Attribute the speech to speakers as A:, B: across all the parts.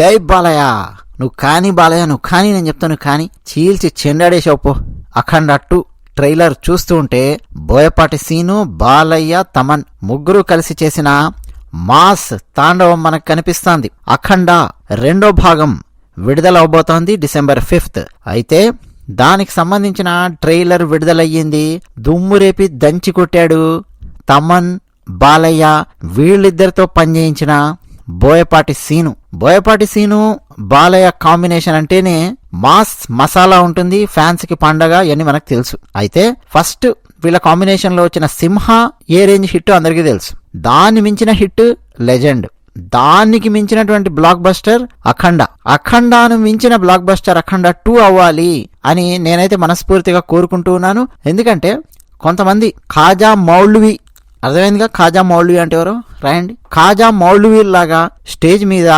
A: జై బాలయ్య. నువ్వు కానీ బాలయ్య నువ్వు కానీ నేను చెప్తాను కానీ చీల్చి చెండాడేసావు పో అఖండ టూ ట్రైలర్ చూస్తూ ఉంటే బోయపాటి సీను బాలయ్య తమన్ ముగ్గురు కలిసి చేసిన మాస్ తాండవం మనకు కనిపిస్తోంది. అఖండ రెండో భాగం విడుదల అవబోతోంది డిసెంబర్ ఫిఫ్త్. అయితే దానికి సంబంధించిన ట్రైలర్ విడుదలయ్యింది. దుమ్ము రేపి దంచి కొట్టాడు తమన్ బాలయ్య వీళ్ళిద్దరితో పనిచేయించిన బోయపాటి సీను. బోయపాటి సీను బాలయ్య కాంబినేషన్ అంటేనే మాస్ మసాలా ఉంటుంది ఫ్యాన్స్కి పండగ ఇవన్నీ మనకు తెలుసు. అయితే ఫస్ట్ వీళ్ళ కాంబినేషన్లో వచ్చిన సింహ ఏ రేంజ్ హిట్ అందరికీ తెలుసు. దాన్ని మించిన హిట్ లెజెండ్. దానికి మించినటువంటి బ్లాక్ బస్టర్ అఖండ. అఖండాను మించిన బ్లాక్ బస్టర్ అఖండ టూ అవ్వాలి అని నేనైతే మనస్ఫూర్తిగా కోరుకుంటూ ఉన్నాను. ఎందుకంటే కొంతమంది ఖాజా మౌల్వి అర్థమైందిగా? ఖాజా మౌల్వి అంటే ఎవరు? రాయండి. ఖాజా మౌల్వి లాగా స్టేజ్ మీద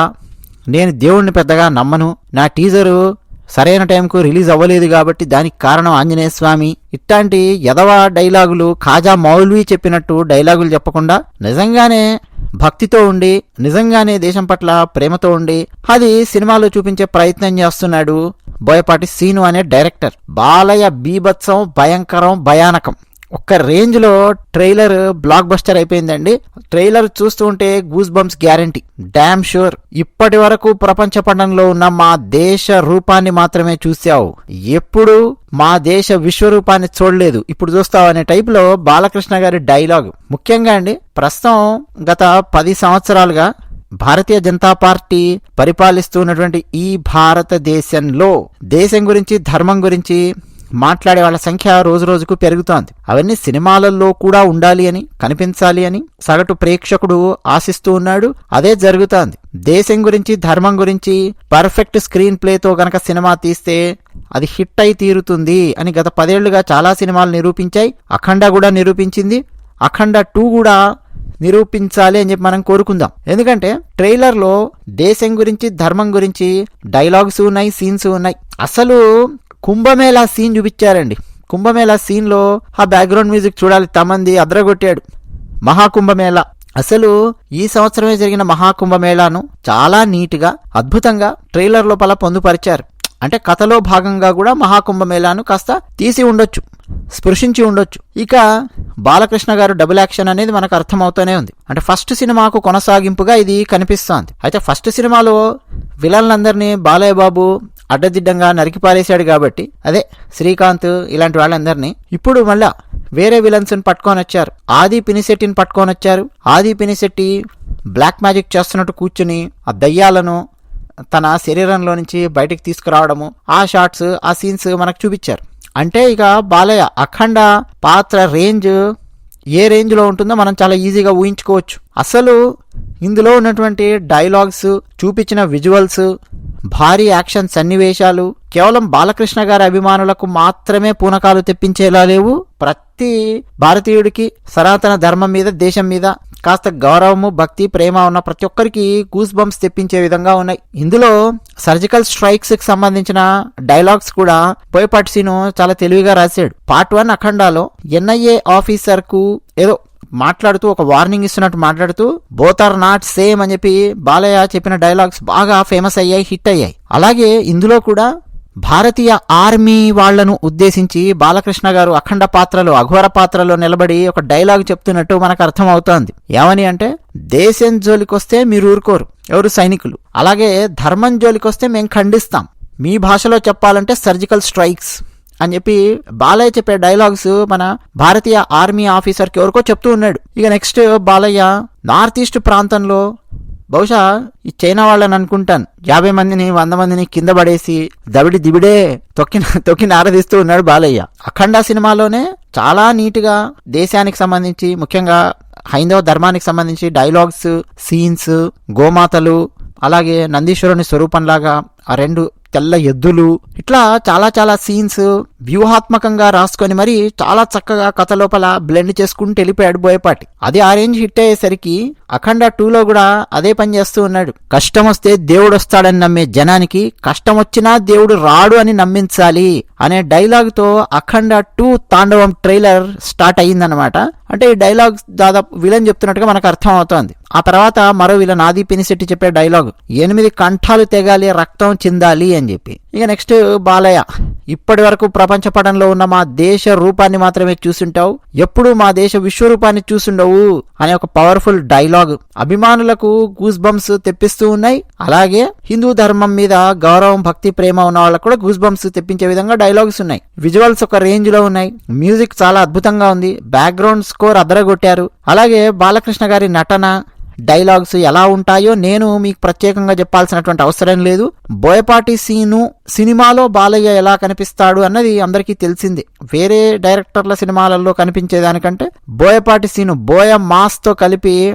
A: నేను దేవుణ్ణి పెద్దగా నమ్మను. నా టీజరు సరైన టైంకు రిలీజ్ అవ్వలేదు కాబట్టి దానికి కారణం ఆంజనేయ స్వామి. ఇట్లాంటి యదవ డైలాగులు ఖాజా మౌల్వి చెప్పినట్టు డైలాగులు చెప్పకుండా నిజంగానే భక్తితో ఉండి నిజంగానే దేశం పట్ల ప్రేమతో ఉండి అది సినిమాలో చూపించే ప్రయత్నం చేస్తున్నాడు బోయపాటి సీను అనే డైరెక్టర్. బాలయ్య బీభత్సం భయంకరం భయానకం. ఒక్క రేంజ్లో ట్రైలర్ బ్లాక్ బస్టర్ అయిపోయిందండి. ట్రైలర్ చూస్తూ ఉంటే goose bumps guarantee damn sure ఇప్పటి వరకు ప్రపంచ పటంలో ఉన్న మా దేశ రూపాన్ని మాత్రమే చూసావు ఎప్పుడు మా దేశ విశ్వరూపాన్ని చూడలేదు. ఇప్పుడు చూస్తావు అనే టైప్లో బాలకృష్ణ గారి డైలాగ్ ముఖ్యంగా అండి ప్రస్తుతం గత పది సంవత్సరాలుగా భారతీయ జనతా పార్టీ పరిపాలిస్తున్నటువంటి ఈ భారతదేశంలో దేశం గురించి ధర్మం గురించి మాట్లాడే వాళ్ళ సంఖ్య రోజు రోజుకు పెరుగుతోంది. అవన్నీ సినిమాలలో కూడా ఉండాలి అని కనిపించాలి అని సగటు ప్రేక్షకుడు ఆశిస్తూ ఉన్నాడు. అదే జరుగుతోంది. దేశం గురించి ధర్మం గురించి పర్ఫెక్ట్ స్క్రీన్ ప్లేతో గనక సినిమా తీస్తే అది హిట్ అయి తీరుతుంది అని గత పదేళ్ళుగా చాలా సినిమాలు నిరూపించాయి. అఖండ కూడా నిరూపించింది. అఖండ టూ కూడా నిరూపించాలి అని చెప్పి మనం కోరుకుందాం. ఎందుకంటే ట్రైలర్లో దేశం గురించి ధర్మం గురించి డైలాగ్స్ ఉన్నాయి సీన్స్ ఉన్నాయి. అసలు కుంభమేళా సీన్ చూపించారండి. కుంభమేళా సీన్లో ఆ బ్యాక్గ్రౌండ్ మ్యూజిక్ చూడాలి. తమంది అద్రగొట్టాడు. మహాకుంభమేళా. అసలు ఈ సంవత్సరమే జరిగిన మహాకుంభమేళాను చాలా నీట్గా అద్భుతంగా ట్రైలర్ లోపల పొందుపరిచారు. అంటే కథలో భాగంగా కూడా మహాకుంభమేళాను కాస్త తీసి ఉండొచ్చు స్పృశించి ఉండొచ్చు. ఇక బాలకృష్ణ గారు డబుల్ యాక్షన్ అనేది మనకు అర్థమవుతూనే ఉంది. అంటే ఫస్ట్ సినిమాకు కొనసాగింపుగా ఇది కనిపిస్తోంది. అయితే ఫస్ట్ సినిమాలో విలన్లందరినీ బాలయ్య బాబు అడ్డదిడ్డంగా నరికిపారేశాడు కాబట్టి. అదే శ్రీకాంత్ ఇలాంటి వాళ్ళందరినీ. ఇప్పుడు మళ్ళా వేరే విలన్స్ పట్టుకొని వచ్చారు ఆది పినిశెట్టిని పట్టుకొని వచ్చారు ఆది పినిశెట్టి బ్లాక్ మ్యాజిక్ చేస్తున్నట్టు కూర్చుని ఆ దయ్యాలను తన శరీరంలో నుంచి బయటికి తీసుకురావడము ఆ షార్ట్స్ ఆ సీన్స్ మనకు చూపించారు. అంటే ఇక బాలయ్య అఖండ పాత్ర రేంజ్ ఏ రేంజ్లో ఉంటుందో మనం చాలా ఈజీగా ఊహించుకోవచ్చు. అసలు ఇందులో ఉన్నటువంటి డైలాగ్స్ చూపించిన విజువల్స్ భారీ యాక్షన్ సన్నివేశాలు కేవలం బాలకృష్ణ గారి అభిమానులకు మాత్రమే పూనకాలు తెప్పించేలా లేవు. ప్రతి భారతీయుడికి సనాతన ధర్మం మీద దేశం మీద కాస్త గౌరవము భక్తి ప్రేమ ఉన్న ప్రతి ఒక్కరికి గూస్ బంప్స్ తెప్పించే విధంగా ఉన్నాయి. ఇందులో సర్జికల్ స్ట్రైక్స్కి సంబంధించిన డైలాగ్స్ కూడా పోయపాటి సీను చాలా తెలివిగా రాశాడు. పార్ట్ వన్ అఖండాలో ఎన్ఐఏ ఆఫీసర్కు ఏదో మాట్లాడుతూ ఒక వార్నింగ్ ఇస్తున్నట్టు మాట్లాడుతూ బోత్ ఆర్ నాట్ సేమ్ అని చెప్పి బాలయ్య చెప్పిన డైలాగ్స్ బాగా ఫేమస్ అయ్యాయి హిట్ అయ్యాయి. అలాగే ఇందులో కూడా భారతీయ ఆర్మీ వాళ్ళను ఉద్దేశించి బాలకృష్ణ గారు అఖండ పాత్రలో అఘోర పాత్రలో నిలబడి ఒక డైలాగ్ చెప్తున్నట్టు మనకు అర్థమవుతోంది. ఏమని అంటే దేశం జోలికొస్తే మీరు ఊరుకోరు ఎవరు సైనికులు. అలాగే ధర్మం జోలికొస్తే మేము ఖండిస్తాం. మీ భాషలో చెప్పాలంటే సర్జికల్ స్ట్రైక్స్ అని చెప్పి బాలయ్య చెప్పే డైలాగ్స్ మన భారతీయ ఆర్మీ ఆఫీసర్కి ఎవరికో చెప్తూ ఉన్నాడు. ఇక నెక్స్ట్ బాలయ్య నార్త్ ఈస్ట్ ప్రాంతంలో బహుశా ఈ చైనా వాళ్ళని అనుకుంటాను. యాభై మందిని వంద మందిని కింద పడేసి దవిడి దివిడే తొక్కిన తొక్కి నారదీస్తూ ఉన్నాడు బాలయ్య. అఖండ సినిమాలోనే చాలా నీట్గా దేశానికి సంబంధించి ముఖ్యంగా హైందవ ధర్మానికి సంబంధించి డైలాగ్స్ సీన్స్ గోమాతలు అలాగే నందీశ్వరుని స్వరూపంలాగా ఆ రెండు తెల్ల ఎద్దులు ఇట్లా చాలా చాలా సీన్స్ వ్యూహాత్మకంగా రాసుకొని మరి చాలా చక్కగా కథ లోపల బ్లెండ్ చేసుకుంటూ వెళ్ళిపోయాడు బోయపాటి. అది ఆ రేంజ్ హిట్ అయ్యేసరికి అఖండ టూలో కూడా అదే పని చేస్తూ ఉన్నాడు. కష్టం వస్తే దేవుడు వస్తాడని నమ్మే జనానికి కష్టం వచ్చినా దేవుడు రాడు అని నమ్మించాలి అనే డైలాగ్తో Akhanda two Thandavam trailer start అయ్యిందనమాట అంటే ఈ డైలాగ్ దాదాపు విలన్ చెప్తున్నట్టుగా మనకు అర్థం అవుతోంది. ఆ తర్వాత మరో విలన్ ఆది పినిశెట్టి చెప్పే డైలాగ్ ఎనిమిది కంఠాలు తెగాలి రక్తం చెందాలి అని చెప్పి. ఇక నెక్స్ట్ బాలయ్య ఇప్పటి వరకు ప్రపంచ పటంలో ఉన్న మా దేశ రూపాన్ని మాత్రమే చూసుంటావు. ఎప్పుడు మా దేశ విశ్వరూపాన్ని చూసుండవు అనే ఒక పవర్ఫుల్ డైలాగ్ అభిమానులకు గూస్ బంప్స్ తెప్పిస్తూ ఉన్నాయి. అలాగే హిందూ ధర్మం మీద గౌరవం భక్తి ప్రేమ ఉన్న వాళ్ళకు కూడా గూస్ బంప్స్ తెప్పించే విధంగా డైలాగ్స్ ఉన్నాయి. విజువల్స్ ఒక రేంజ్లో ఉన్నాయి. మ్యూజిక్ చాలా అద్భుతంగా ఉంది. బ్యాక్గ్రౌండ్ స్కోర్ అదరగొట్టారు అలాగే బాలకృష్ణ గారి నటన డైలాగ్స్ ఎలా ఉంటాయో నేను మీకు ప్రత్యేకంగా చెప్పాల్సినటువంటి అవసరం లేదు. బోయపాటి సీను సినిమాలో బాలయ్య ఎలా కనిపిస్తాడు అన్నది అందరికీ తెలిసిందే. వేరే డైరెక్టర్ల సినిమాలలో కనిపించేదానికంటే బోయపాటి సీను బోయ మాస్తో కలిపి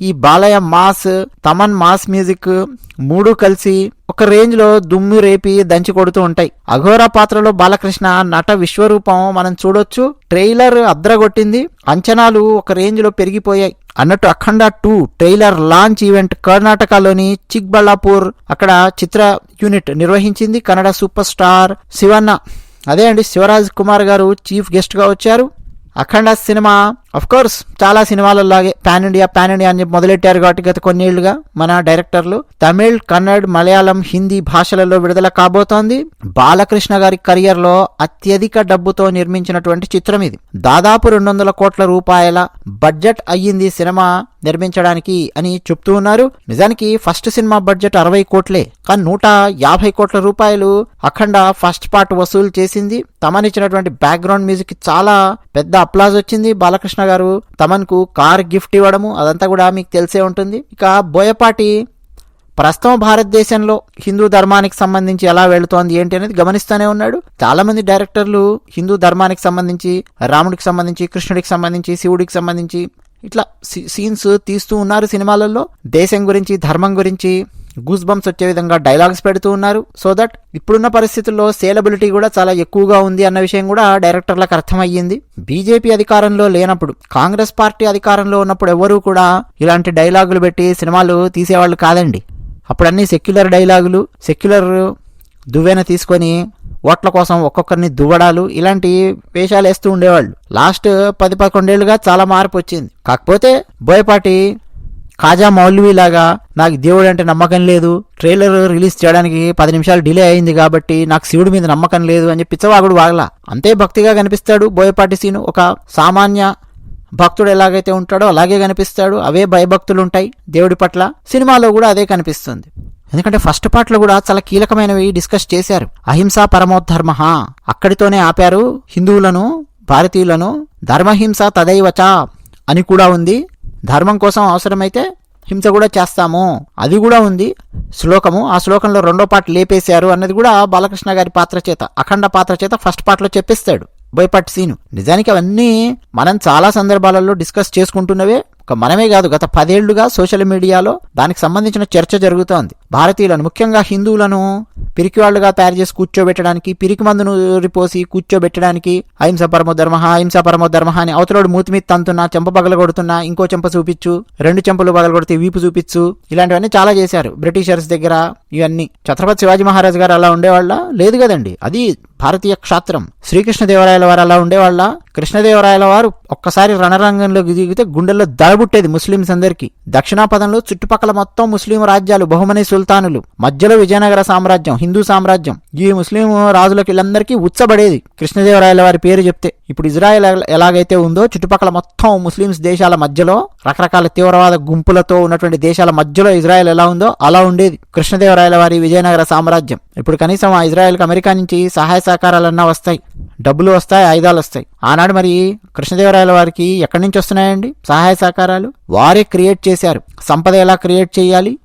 A: ఈ Balayya mass Thaman mass music మూడు కలిసి ఒక రేంజ్లో దుమ్ము రేపి దంచి కొడుతూ ఉంటాయి. అఘోరా పాత్రలో బాలకృష్ణ నట విశ్వరూపం మనం చూడొచ్చు. ట్రైలర్ అద్రగొట్టింది. అంచనాలు ఒక రేంజ్లో పెరిగిపోయాయి. అన్నట్టు Akhanda two trailer launch event కర్ణాటకలోని చిక్బళ్ళాపూర్ అక్కడ చిత్ర యూనిట్ నిర్వహించింది కన్నడ సూపర్ స్టార్ శివన్న. అదే అండి శివరాజ్ కుమార్ గారు చీఫ్ గెస్ట్గా వచ్చారు. అఖండ సినిమా అఫ్ కోర్స్ చాలా సినిమాలలాగే పాన్ ఇండియా పాన్ ఇండియా అని చెప్పి మొదలెట్టారు కాబట్టి గత కొన్నేళ్ళుగా మన డైరెక్టర్లు. తమిళ్ కన్నడ్ మలయాళం హిందీ భాషలలో విడుదల కాబోతోంది. బాలకృష్ణ గారి కెరియర్లో అత్యధిక డబ్బుతో నిర్మించినటువంటి చిత్రం ఇది. దాదాపు రెండు వందల కోట్ల రూపాయల బడ్జెట్ అయ్యింది సినిమా నిర్మించడానికి అని చెప్తూ ఉన్నారు. నిజానికి ఫస్ట్ సినిమా బడ్జెట్ అరవై కోట్లే. కానీ నూట యాభై కోట్ల రూపాయలు అఖండ ఫస్ట్ పార్ట్ వసూలు చేసింది. తమనిచ్చినటువంటి బ్యాక్గ్రౌండ్ మ్యూజిక్ చాలా పెద్ద అప్లాజ్ వచ్చింది. బాలకృష్ణ గారు తమన్కు కార్ గిఫ్ట్ ఇవ్వడము అదంతా కూడా మీకు తెలిసే ఉంటుంది. ఇక బోయపాటి ప్రస్తుతం భారతదేశంలో హిందూ ధర్మానికి సంబంధించి ఎలా వెళుతోంది ఏంటి అనేది గమనిస్తూనే ఉన్నాడు. చాలా మంది డైరెక్టర్లు హిందూ ధర్మానికి సంబంధించి రాముడికి సంబంధించి కృష్ణుడికి సంబంధించి శివుడికి సంబంధించి ఇట్లా సీన్స్ తీస్తూ ఉన్నారు సినిమాలలో. దేశం గురించి ధర్మం గురించి గూస్ బంప్స్ వచ్చే విధంగా డైలాగ్స్ పెడుతూ ఉన్నారు. సో దట్ ఇప్పుడున్న పరిస్థితుల్లో సేలబిలిటీ కూడా చాలా ఎక్కువగా ఉంది అన్న విషయం కూడా డైరెక్టర్లకు అర్థమయ్యింది. బీజేపీ అధికారంలో లేనప్పుడు కాంగ్రెస్ పార్టీ అధికారంలో ఉన్నప్పుడు ఎవరూ కూడా ఇలాంటి డైలాగులు పెట్టి సినిమాలు తీసేవాళ్ళు కాదండి. అప్పుడు అన్ని సెక్యులర్ డైలాగులు సెక్యులర్ దువ్వెన తీసుకొని ఓట్ల కోసం ఒక్కొక్కరిని దువ్వడాలు ఇలాంటి వేషాలు వేస్తూ ఉండేవాళ్ళు. లాస్ట్ పది పదకొండేళ్ళుగా చాలా మార్పు వచ్చింది. కాకపోతే బోయపాటి కాజా మౌల్వీలాగా నాకు దేవుడు అంటే నమ్మకం లేదు. ట్రైలర్ రిలీజ్ చేయడానికి పది నిమిషాలు డిలే అయింది కాబట్టి నాకు శివుడి మీద నమ్మకం లేదు అని చెప్పి పిచ్చవాగుడు వాగలా. అంతే భక్తిగా కనిపిస్తాడు బోయపాటి సీను. ఒక సామాన్య భక్తుడు ఎలాగైతే ఉంటాడో అలాగే కనిపిస్తాడు. అవే భయభక్తులు ఉంటాయి దేవుడి పట్ల. సినిమాలో కూడా అదే కనిపిస్తుంది. ఎందుకంటే ఫస్ట్ పార్ట్లో కూడా చాలా కీలకమైనవి డిస్కస్ చేశారు. అహింస పరమోద్ధర్మ అక్కడితోనే ఆపారు హిందువులను భారతీయులను. ధర్మహింస తదైవచ అని కూడా ఉంది. ధర్మం కోసం అవసరమైతే హింస కూడా చేస్తాము. అది కూడా ఉంది. శ్లోకము ఆ శ్లోకంలో రెండో పాట లేపేశారు అన్నది కూడా బాలకృష్ణ గారి పాత్ర చేత అఖండ పాత్ర చేత ఫస్ట్ పార్ట్లో చెప్పిస్తాడు. బోయపాటి సీను. నిజానికి అవన్నీ మనం చాలా సందర్భాలలో డిస్కస్ చేసుకుంటున్నవే. ఒక మనమే కాదు గత పదేళ్ళుగా సోషల్ మీడియాలో దానికి సంబంధించిన చర్చ జరుగుతోంది. భారతీయులను ముఖ్యంగా హిందువులను పిరికివాళ్ళుగా తయారు చేసి కూర్చోబెట్టడానికి పిరికి మందును రిపోసి కూర్చోబెట్టడానికి అహింస పరమో ధర్మ అహింస పరమో ధర్మ అని అవతలోడు మూతి మీద తంతున్నా చెంప పగల కొడుతున్నా ఇంకో చెంప చూపించు రెండు చెంపలు పగల కొడితే వీపు చూపించు ఇలాంటివన్నీ చాలా చేశారు బ్రిటిషర్స్ దగ్గర ఇవన్నీ. ఛత్రపతి శివాజీ మహారాజ్ గారు అలా ఉండేవాళ్ళ? లేదు కదండి. అది భారతీయ క్షాత్రం. శ్రీకృష్ణదేవరాయల వారు అలా ఉండేవాళ్ళ? కృష్ణదేవరాయల వారు ఒక్కసారి రణరంగంలోకి దిగితే గుండెల్లో దడబుట్టేది ముస్లింస్ అందరికీ. దక్షిణాపదంలో చుట్టుపక్కల మొత్తం ముస్లిం రాజ్యాలు బహుమని సుల్తానులు. మధ్యలో విజయనగర సామ్రాజ్యం హిందూ సామ్రాజ్యం. ఈ ముస్లిం రాజులకు వీళ్ళందరికీ ఉచ్చబడేది కృష్ణదేవరాయల వారి పేరు చెప్తే. ఇప్పుడు ఇజ్రాయెల్ ఎలాగైతే ఉందో చుట్టుపక్కల మొత్తం ముస్లింస్ దేశాల మధ్యలో రకరకాల తీవ్రవాద గుంపులతో ఉన్నటువంటి దేశాల మధ్యలో ఇజ్రాయెల్ ఎలా ఉందో అలా ఉండేది. కృష్ణదేవరాయల వారి విజయనగర సామ్రాజ్యం. ఇప్పుడు కనీసం ఆ ఇజ్రాయెల్కి అమెరికా నుంచి సహాయ సహకారాలన్నా వస్తాయి. డబ్బులు వస్తాయి ఆయుధాలు వస్తాయి. ఆనాడు మరి కృష్ణదేవరాయల వారికి ఎక్కడి నుంచి వస్తున్నాయండి? సహాయ సహకారాలు? వారే క్రియేట్ చేశారు. సంపద ఎలా క్రియేట్ చేయాలి?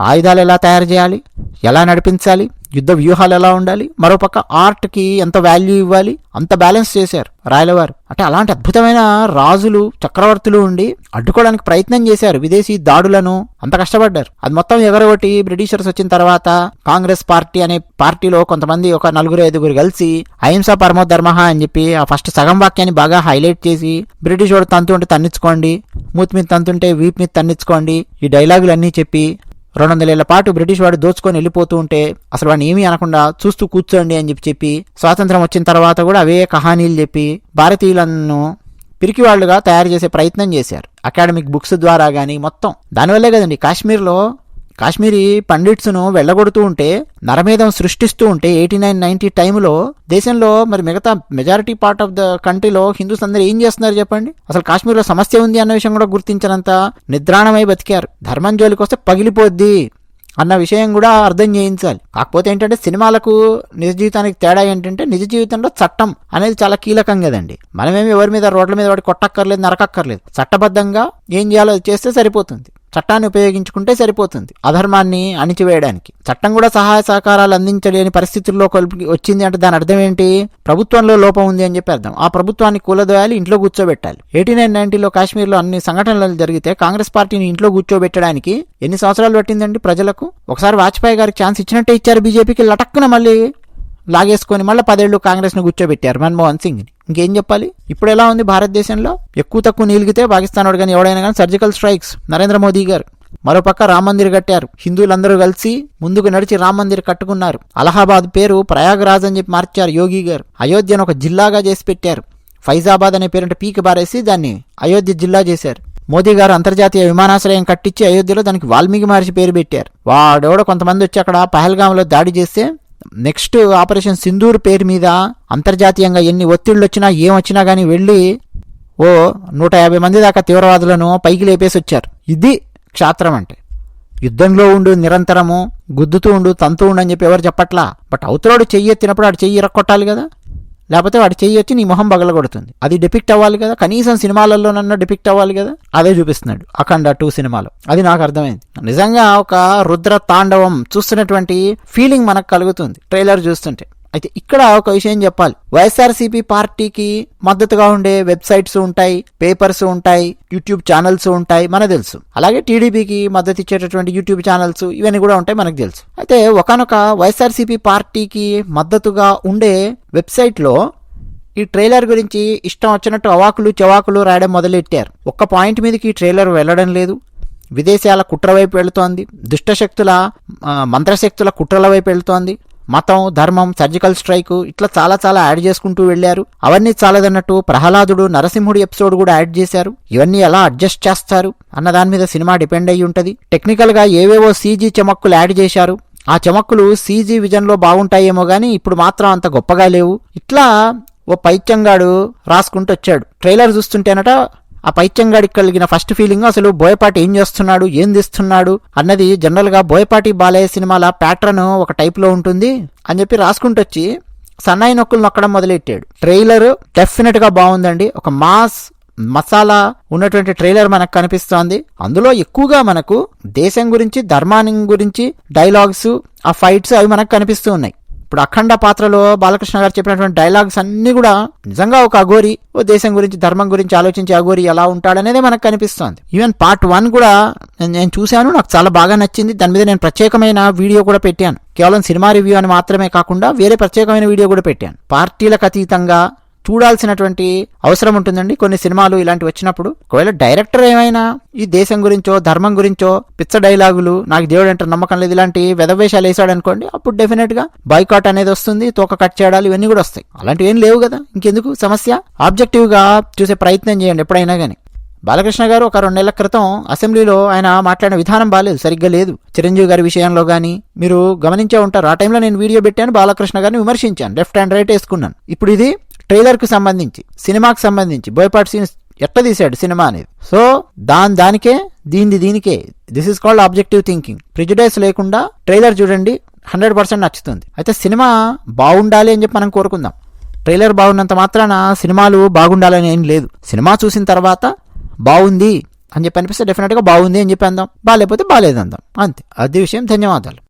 A: ఆయుధాలు ఎలా తయారు చేయాలి? ఎలా నడిపించాలి? యుద్ధ వ్యూహాలు ఎలా ఉండాలి? మరోపక్క ఆర్ట్కి ఎంత వాల్యూ ఇవ్వాలి? అంత బ్యాలెన్స్ చేశారు రాయలవారు. అంటే అలాంటి అద్భుతమైన రాజులు చక్రవర్తులు ఉండి అడ్డుకోవడానికి ప్రయత్నం చేశారు విదేశీ దాడులను. అంత కష్టపడ్డారు. అది మొత్తం ఎగరగొట్టి బ్రిటిషర్స్ వచ్చిన తర్వాత కాంగ్రెస్ పార్టీ అనే పార్టీలో కొంతమంది ఒక నలుగురు ఐదుగురు కలిసి అహింస పరమో ధర్మహ అని చెప్పి ఆ ఫస్ట్ సగం వాక్యాన్ని బాగా హైలైట్ చేసి బ్రిటిష్ వాడు తంతు ఉంటే తన్నించుకోండి మూతి మీద తంతుంటే వీప్ మీద తన్నించుకోండి ఈ డైలాగులన్నీ చెప్పి రెండు వందల పాటు బ్రిటిష్ వాడు దోచుకొని వెళ్ళిపోతూ ఉంటే అసలు వాడిని ఏమీ అనకుండా చూస్తూ కూర్చోండి అని చెప్పి చెప్పి స్వాతంత్రం వచ్చిన తర్వాత కూడా అవే కహానీలు చెప్పి భారతీయులను పిరికివాళ్ళుగా తయారు చేసే ప్రయత్నం చేశారు. అకాడమిక్ బుక్స్ ద్వారా కానీ మొత్తం. దానివల్లే కదండి కాశ్మీర్లో కాశ్మీరీ పండిట్స్ను వెళ్ళగొడుతూ ఉంటే నరమేధం సృష్టిస్తూ ఉంటే ఎయిటీ నైన్ నైన్టీ టైంలో దేశంలో మరి మిగతా మెజారిటీ పార్ట్ ఆఫ్ ద కంట్రీలో హిందూస్ అందరూ ఏం చేస్తున్నారు చెప్పండి? అసలు కాశ్మీర్లో సమస్య ఉంది అన్న విషయం కూడా గుర్తించినంత నిద్రాణమై బతికారు. ధర్మం జోలికి వస్తే పగిలిపోద్ది అన్న విషయం కూడా అర్థం చేయించాలి. కాకపోతే ఏంటంటే సినిమాలకు నిజ జీవితానికి తేడా ఏంటంటే నిజ జీవితంలో చట్టం అనేది చాలా కీలకం కదండి. మనమేమి ఎవరి మీద రోడ్ల మీద వాడి కొట్టక్కర్లేదు నరకక్కర్లేదు. చట్టబద్ధంగా ఏం చేయాలో అది చేస్తే సరిపోతుంది. చట్టాన్ని ఉపయోగించుకుంటే సరిపోతుంది. అధర్మాన్ని అణిచివేయడానికి. చట్టం కూడా సహాయ సహకారాలు అందించలేని పరిస్థితుల్లో కలిపి వచ్చింది అంటే దాని అర్థం ఏంటి? ప్రభుత్వంలో లోపం ఉంది అని చెప్పి అర్థం. ఆ ప్రభుత్వాన్ని కూలదోయాలి ఇంట్లో కూర్చోబెట్టాలి. ఎయిటీ నైన్ నైన్టీలో కాశ్మీర్లో అన్ని సంఘటనలు జరిగితే కాంగ్రెస్ పార్టీని ఇంట్లో కూర్చోబెట్టడానికి ఎన్ని సంవత్సరాలు పట్టిందండి ప్రజలకు? ఒకసారి వాజ్పేయి గారికి ఛాన్స్ ఇచ్చినట్టే ఇచ్చారు బీజేపీకి. లటక్కున మళ్ళీ లాగేసుకొని మళ్ళీ పదేళ్ళు కాంగ్రెస్ను కూర్చోబెట్టారు మన్మోహన్ సింగ్ని. ఇంకేం చెప్పాలి? ఇప్పుడు ఎలా ఉంది భారతదేశంలో? ఎక్కువ తక్కువ నీలిగితే పాకిస్తాన్ వాడు కానీ ఎవడైనా కానీ సర్జికల్ స్ట్రైక్స్ నరేంద్ర మోదీ గారు మరోపక్క రామ మందిర్ కట్టారు. హిందువులందరూ కలిసి ముందుకు నడిచి రామ మందిర్ కట్టుకున్నారు. అలహాబాద్ పేరు ప్రయాగరాజ్ అని చెప్పి మార్చారు యోగి గారు. అయోధ్యను ఒక జిల్లాగా చేసి పెట్టారు. ఫైజాబాద్ అనే పేరుంటే పీకి బారేసి దాన్ని అయోధ్య జిల్లా చేశారు. మోదీ గారు అంతర్జాతీయ విమానాశ్రయం కట్టించి అయోధ్యలో దానికి వాల్మీకి మహర్షి పేరు పెట్టారు. వాడెవడో కొంతమంది వచ్చి అక్కడ పహల్గాంలో దాడి చేస్తే నెక్స్ట్ ఆపరేషన్ సింధూర్ పేరు మీద అంతర్జాతీయంగా ఎన్ని ఒత్తిళ్ళు వచ్చినా ఏం వచ్చినా కానీ వెళ్ళి ఓ నూట యాభై మంది దాకా తీవ్రవాదులను పైకి లేపేసి వచ్చారు. ఇది క్షాత్రం అంటే. యుద్ధంలో ఉండు నిరంతరము గుద్దుతూ ఉండు తంతూ ఉండు అని చెప్పి ఎవరు చెప్పట్లా? బట్ అవతలోడు చెయ్యి ఎత్తినప్పుడు ఆడు చెయ్యి ఇరక్కొట్టాలి కదా. లేకపోతే వాడి చెయ్యి వచ్చి నీ మొహం పగలగొడుతుంది. అది డిపిక్ట్ అవ్వాలి కదా. కనీసం సినిమాలలోనన్నా డిపిక్ట్ అవ్వాలి కదా. అదే చూపిస్తున్నాడు. అఖండ టూ సినిమాలో. అది నాకు అర్థమైంది. నిజంగా ఒక రుద్ర తాండవం చూస్తున్నటువంటి ఫీలింగ్ మనకు కలుగుతుంది. ట్రైలర్ చూస్తుంటే. అయితే ఇక్కడ ఒక విషయం చెప్పాలి. వైఎస్ఆర్సీపీ పార్టీకి మద్దతుగా ఉండే వెబ్సైట్స్ ఉంటాయి పేపర్స్ ఉంటాయి యూట్యూబ్ ఛానల్స్ ఉంటాయి మనకు తెలుసు. అలాగే టీడీపీకి మద్దతు ఇచ్చేటటువంటి యూట్యూబ్ ఛానల్స్ ఇవన్నీ కూడా ఉంటాయి మనకు తెలుసు. అయితే ఒకనొక వైఎస్ఆర్సీపీ పార్టీకి మద్దతుగా ఉండే వెబ్సైట్లో ఈ ట్రైలర్ గురించి ఇష్టం వచ్చినట్టు అవాకులు చవాకులు రాయడం మొదలెట్టారు. ఒక్క పాయింట్ మీదకి ఈ ట్రైలర్ వెళ్ళడం లేదు. విదేశాల కుట్ర వైపు వెళుతోంది. దుష్టశక్తుల మంత్రశక్తుల కుట్రల వైపు వెళుతోంది. మతం ధర్మం సర్జికల్ స్ట్రైక్ ఇట్లా చాలా చాలా యాడ్ చేసుకుంటూ వెళ్ళారు. అవన్నీ చాలదన్నట్టు ప్రహ్లాదుడు నరసింహుడి ఎపిసోడ్ కూడా యాడ్ చేశారు. ఇవన్నీ ఎలా అడ్జస్ట్ చేస్తారు అన్న దాని మీద సినిమా డిపెండ్ అయ్యి ఉంటది. టెక్నికల్గా ఏవేవో సీజీ చమక్కులు యాడ్ చేశారు. ఆ చమక్కులు సీజీ విజన్లో బాగుంటాయేమో గానీ ఇప్పుడు మాత్రం అంత గొప్పగా లేవు. ఇట్లా ఓ పైత్యంగాడు రాసుకుంటూ వచ్చాడు. ట్రైలర్ చూస్తుంటేనట ఆ పైత్యంగాడికి కలిగిన ఫస్ట్ ఫీలింగ్ అసలు బోయపాటి ఏం చేస్తున్నాడు ఏం తీస్తున్నాడు అన్నది జనరల్గా బోయపాటి బాలయ్య సినిమాల ప్యాటర్న్ ఒక టైప్లో ఉంటుంది అని చెప్పి రాసుకుంటొచ్చి సన్నాయి నొక్కులు నొక్కడం మొదలెట్టాడు. ట్రైలర్ డెఫినెట్గా బాగుందండి. ఒక మాస్ మసాలా ఉన్నటువంటి ట్రైలర్ మనకు కనిపిస్తోంది. అందులో ఎక్కువగా మనకు దేశం గురించి ధర్మాన్ని గురించి డైలాగ్స్ ఆ ఫైట్స్ అవి మనకు కనిపిస్తూ ఉన్నాయి. ఇప్పుడు అఖండ పాత్రలో బాలకృష్ణ గారు చెప్పినటువంటి డైలాగ్స్ అన్నీ కూడా నిజంగా ఒక అఘోరి ఓ దేశం గురించి ధర్మం గురించి ఆలోచించే అఘోరి ఎలా ఉంటాడనేది మనకు కనిపిస్తోంది. ఈవెన్ పార్ట్ వన్ కూడా నేను చూశాను నాకు చాలా బాగా నచ్చింది. దాని మీద నేను ప్రత్యేకమైన వీడియో కూడా పెట్టాను. కేవలం సినిమా రివ్యూ అని మాత్రమే కాకుండా వేరే ప్రత్యేకమైన వీడియో కూడా పెట్టాను. పార్టీలకు అతీతంగా చూడాల్సినటువంటి అవసరం ఉంటుందండి. కొన్ని సినిమాలు ఇలాంటివి వచ్చినప్పుడు. ఒకవేళ డైరెక్టర్ ఏమైనా ఈ దేశం గురించో ధర్మం గురించో పిచ్చ డైలాగులు నాకు దేవుడు అంటే నమ్మకం లేదు ఇలాంటి వెధవేషాలు వేసాడు అనుకోండి అప్పుడు డెఫినెట్గా బైకాట్ అనేది వస్తుంది తోక కట్ చేయడాలు ఇవన్నీ కూడా వస్తాయి. అలాంటివి ఏం లేవు కదా. ఇంకెందుకు? సమస్య? ఆబ్జెక్టివ్గా చూసే ప్రయత్నం చేయండి ఎప్పుడైనా కానీ బాలకృష్ణ గారు ఒక రెండు నెలల క్రితం అసెంబ్లీలో ఆయన మాట్లాడిన విధానం బాలేదు సరిగ్గా లేదు. చిరంజీవి గారి విషయంలో కానీ మీరు గమనించే ఉంటారు. ఆ టైంలో నేను వీడియో పెట్టాను బాలకృష్ణ గారిని విమర్శించాను. లెఫ్ట్ అండ్ రైట్ వేసుకున్నాను. ఇప్పుడు ఇది ట్రైలర్కి సంబంధించి సినిమాకి సంబంధించి బోయపాటి సీన్స్ ఎట్ట తీశాడు సినిమా అనేది? సో దాని దానికే దీనిది దీనికే this is called objective thinking prejudice లేకుండా ట్రైలర్ చూడండి హండ్రెడ్ పర్సెంట్ నచ్చుతుంది. అయితే సినిమా బాగుండాలి అని చెప్పి మనం కోరుకుందాం. ట్రైలర్ బాగున్నంత మాత్రాన సినిమాలు బాగుండాలని ఏం లేదు. సినిమా చూసిన తర్వాత బాగుంది అని చెప్పి అనిపిస్తే డెఫినెట్గా బాగుంది అని చెప్పి అందాం. బాగాలేకపోతే బాగాలేదు అందాం అంతే. అది విషయం. ధన్యవాదాలు.